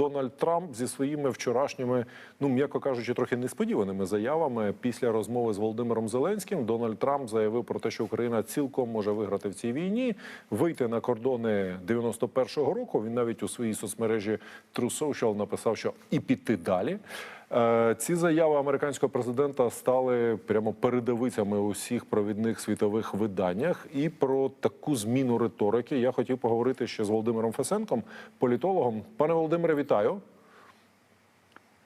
Дональд Трамп зі своїми вчорашніми, ну м'яко кажучи, трохи несподіваними заявами після розмови з Володимиром Зеленським. Дональд Трамп заявив про те, що Україна цілком може виграти в цій війні, вийти на кордони 91-го року. Він навіть у своїй соцмережі True Social написав, що і піти далі. Е, Ці заяви американського президента стали прямо передовицями у всіх провідних світових виданнях. І про таку зміну риторики я хотів поговорити ще з Володимиром Фесенком, політологом. Пане Володимире, вітаю.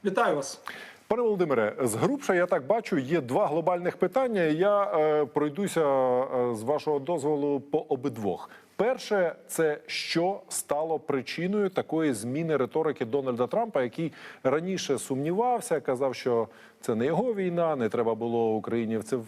Вітаю вас. Пане Володимире, згрубше я так бачу, є два глобальних питання. Я е, пройдуся е, з вашого дозволу по обидвох. Перше, це що стало причиною такої зміни риторики Дональда Трампа, який раніше сумнівався, казав, що це не його війна, не треба було Україні в це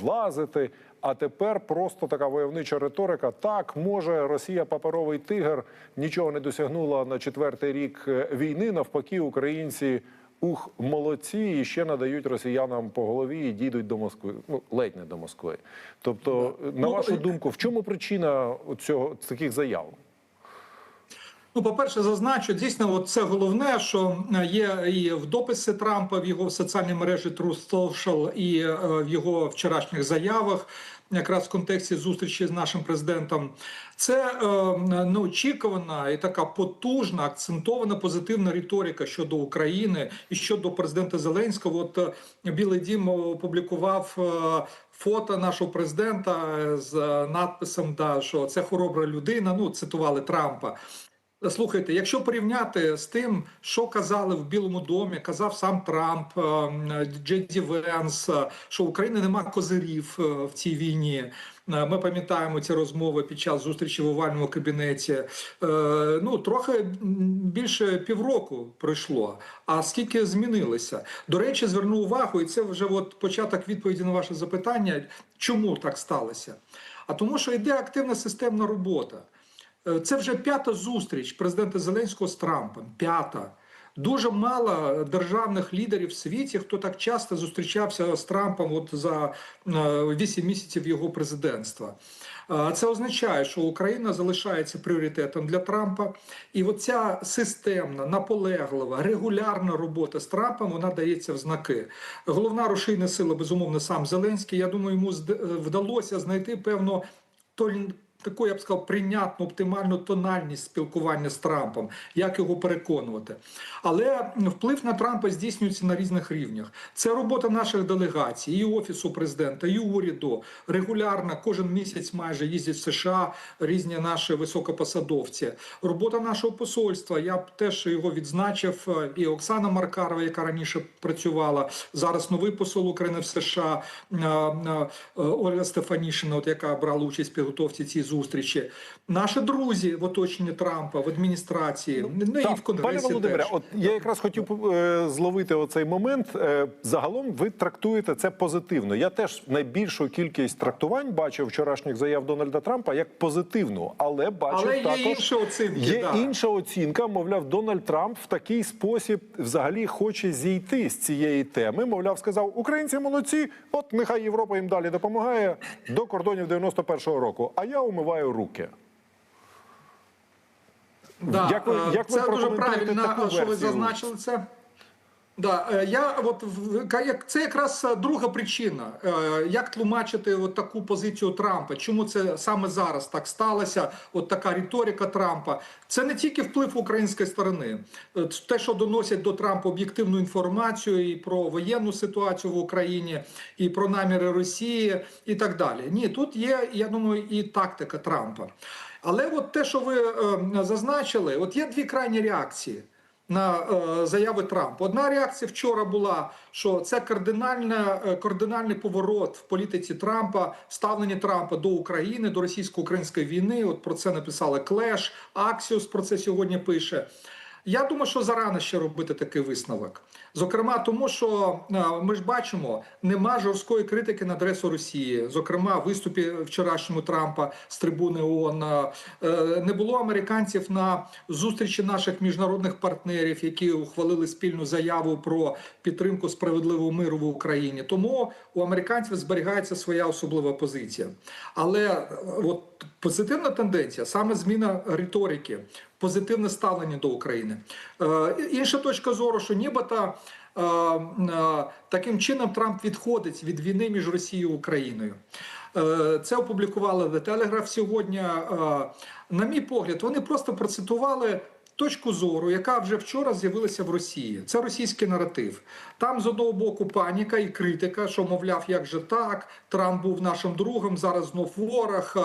влазити. А тепер просто така войовнича риторика. Так, може, Росія паперовий тигр нічого не досягнула на четвертий рік е, війни. Навпаки, українці ух, молодці, і ще надають росіянам по голові і дійдуть до Москви. Ну ледь не до Москви. Тобто, на Ну, вашу думку, в чому причина цього таких заяв? Ну, по-перше, зазначу, дійсно, от це головне, що е, є і в дописі Трампа в його соціальній мережі True Social, і е, в його вчорашніх заявах, якраз в контексті зустрічі з нашим президентом. Це е, ну, очікувана і така потужна, акцентована позитивна риторика щодо України і щодо президента Зеленського. От е, Білий Дім опублікував. Фото нашого президента з надписом, да, що це хоробра людина. Ну цитували Трампа. Слухайте, якщо порівняти з тим, що казали в Білому домі, казав сам Трамп, е, Джеді Венс, е, що України нема козирів е, в цій війні. Е, Ми пам'ятаємо ці розмови під час зустрічі в овальному кабінеті. Ну трохи більше півроку пройшло. А скільки змінилося? До речі, зверну увагу, і це вже от початок відповіді на ваше запитання, чому так сталося? А тому, що йде активна системна робота. Е, Це вже п'ята зустріч президента Зеленського з Трампом. П'ята. Дуже мало державних лідерів в світі, хто так часто зустрічався з Трампом от за е, 8 місяців його президентства. Е, Це означає, що Україна залишається пріоритетом для Трампа, і оця системна, наполеглива, регулярна робота з Трампом вона дається в знаки. Головна рушійна сила, безумовно, сам Зеленський. Я думаю, йому е, вдалося знайти певну таку, я б сказав, прийнятну, оптимальну тональність спілкування з Трампом, як його переконувати. Але вплив на Трампа здійснюється на різних рівнях. Це робота наших делегацій, і офісу президента, і уряду. Регулярно кожен місяць майже їздять в США різні наші високопосадовці. Робота нашого посольства. Я б теж його відзначив. І Оксана Маркарова, яка раніше працювала, зараз новий посол України в США е, е, Ольга Стефанішина, от яка брала участь в підготовці цієї зустрічі. Наші друзі в оточенні Трампа в адміністрації, ну і в Так, конгресі. пане Володимире, теж. от я якраз хотів е, зловити оцей момент. Е, загалом ви трактуєте це позитивно. Я теж найбільшу кількість трактувань бачив вчорашніх заяв Дональда Трампа як позитивну, але бачив Але є також оцінки, Є да. інша оцінка. Мовляв, Дональд Трамп в такий спосіб взагалі хоче зійти з цієї теми. Мовляв, сказав, українці молодці. От нехай Європа їм далі допомагає до кордонів 91-го року. А я умиваю руки. Да, Як ви- е, як ви це дуже правильно, що ви зазначили це. Да, е, я от це якраз е, друга причина, е, як тлумачити от таку позицію Трампа. Чому це саме зараз так сталося? От така риторика Трампа. Це не тільки вплив української сторони, те, що доносять до Трампа об'єктивну інформацію і про воєнну ситуацію в Україні, і про наміри Росії, і так далі. Ні, тут є, я думаю, і тактика Трампа. Але от те, що ви зазначили, от є дві крайні реакції на е, заяви Трампа. Одна реакція вчора була, що це кардинальна, е, кардинальний поворот в політиці Трампа, ставлення Трампа до України, до російсько-української війни. От про це написали Клеш, Аксіус про це сьогодні пише. Я думаю, що зарано ще робити такий висновок. Зокрема, тому що е, ми ж бачимо, нема жорсткої критики на адресу Росії. Зокрема, виступі вчорашньому Трампа з трибуни ООН е, не було американців на зустрічі наших міжнародних партнерів, які ухвалили спільну заяву про підтримку справедливого миру в Україні. Тому у американців зберігається своя особлива позиція. Але е, от позитивна тенденція саме зміна риторики, позитивне ставлення до України. Е, інша точка зору, що нібито. е, е, Таким чином Трамп відходить від війни між Росією і Україною. Це опублікували The Telegraph сьогодні. На мій погляд, вони просто процитували точку зору, яка вже вчора з'явилася в Росії. Це російський наратив. Там з одного боку паніка і критика, що мовляв, як же так, Трамп був нашим другом, зараз знов ворог.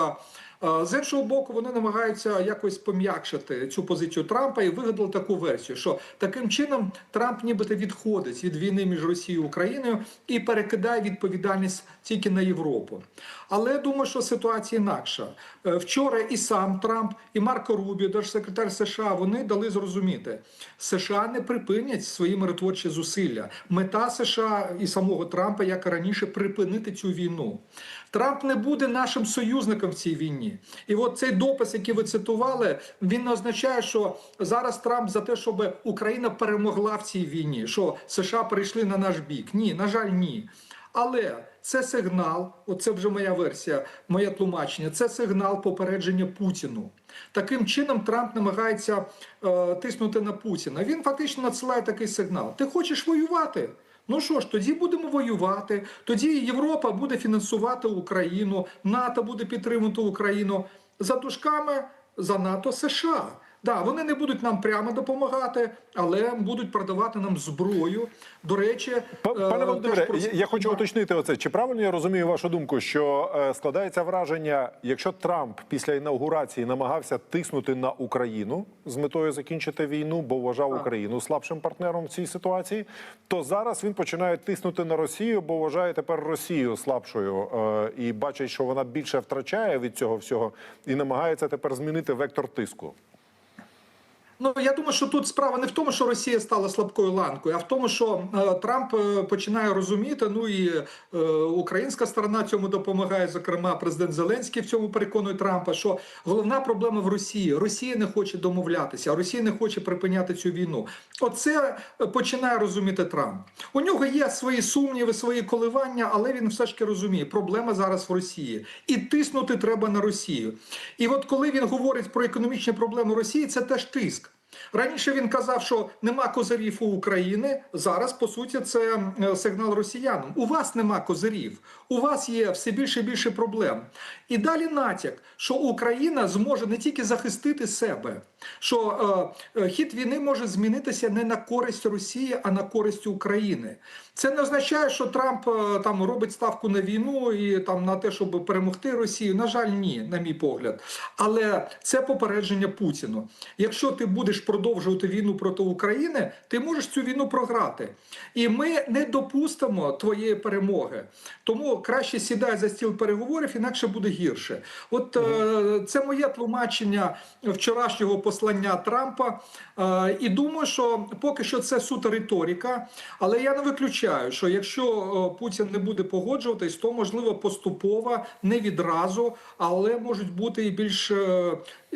З іншого боку, вони намагаються якось пом'якшити цю позицію Трампа і вигадали таку версію, що таким чином Трамп нібито відходить від війни між Росією і Україною і перекидає відповідальність тільки на Європу. Але я думаю, що ситуація інакша. Е, Вчора і сам Трамп, і Марко Рубіо, держсекретар США, вони дали зрозуміти, США не припинять свої миротворчі зусилля. Мета США і самого Трампа, як і раніше, припинити цю війну. Трамп не буде нашим союзником в цій війні. І от цей допис, який ви цитували, він означає, що зараз Трамп за те, щоб Україна перемогла в цій війні, що США перейшли на наш бік. Ні, на жаль, ні. Але це сигнал, оце вже моя версія, моє тлумачення. Це сигнал попередження Путіну. Таким чином Трамп намагається е, тиснути на Путіна. Він фактично надсилає такий сигнал: ти хочеш воювати? Ну що ж, тоді будемо воювати. Тоді Європа буде фінансувати Україну, НАТО буде підтримувати Україну за дужками за НАТО США. Да, вони не будуть нам прямо допомагати, але будуть продавати нам зброю. До речі, е, Пане Володимире, про- я, я хочу уточнити оце. Чи правильно я розумію вашу думку, що е, складається враження, якщо Трамп після інаугурації намагався тиснути на Україну з метою закінчити війну, бо вважав Україну слабшим партнером в цій ситуації, то зараз він починає тиснути на Росію, бо вважає тепер Росію слабшою е, і бачить, що вона більше втрачає від цього всього, і намагається тепер змінити вектор тиску. Ну я думаю, що тут справа не в тому, що Росія стала слабкою ланкою, а в тому, що е, Трамп е, починає розуміти. Ну і е, українська сторона цьому допомагає. Зокрема, президент Зеленський в цьому переконує Трампа, що головна проблема в Росії. Росія не хоче домовлятися, Росія не хоче припиняти цю війну. Оце е, починає розуміти Трамп. У нього є свої сумніви, свої коливання, але він все ж таки розуміє, проблема зараз в Росії, і тиснути треба на Росію. І от коли він говорить про економічні проблеми Росії, це теж тиск. Раніше він казав, що нема козирів у України. Зараз по суті це сигнал росіянам. У вас нема козирів, у вас є все більше і більше проблем. І далі натяк, що Україна зможе не тільки захистити себе, що е, е, хід війни може змінитися не на користь Росії, а на користь України. Це не означає, що Трамп е, там робить ставку на війну і там на те, щоб перемогти Росію. На жаль, ні, на мій погляд. Але це попередження Путіну. Якщо ти будеш продовжувати війну проти України, ти можеш цю війну програти. І ми не допустимо твоєї перемоги. Тому краще сідай за стіл переговорів, інакше буде гірше. От е, це моє тлумачення вчорашнього послання Трампа. Е, і думаю, що поки що це суто риторика, але я не виключаю, що якщо е, Путін не буде погоджуватись, то можливо поступово, не відразу, але можуть бути і більш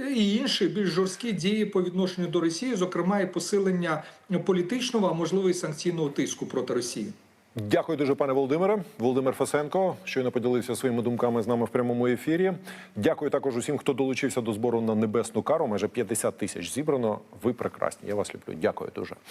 і інші більш жорсткі дії по відношенню до Росії, зокрема і посилення політичного, а можливо і санкційного тиску проти Росії. Дякую дуже, пане Володимире. Володимир Фасенко щойно поділився своїми думками з нами в прямому ефірі. Дякую також усім, хто долучився до збору на небесну кару. Майже 50 тисяч зібрано. Ви прекрасні. Я вас люблю. Дякую дуже.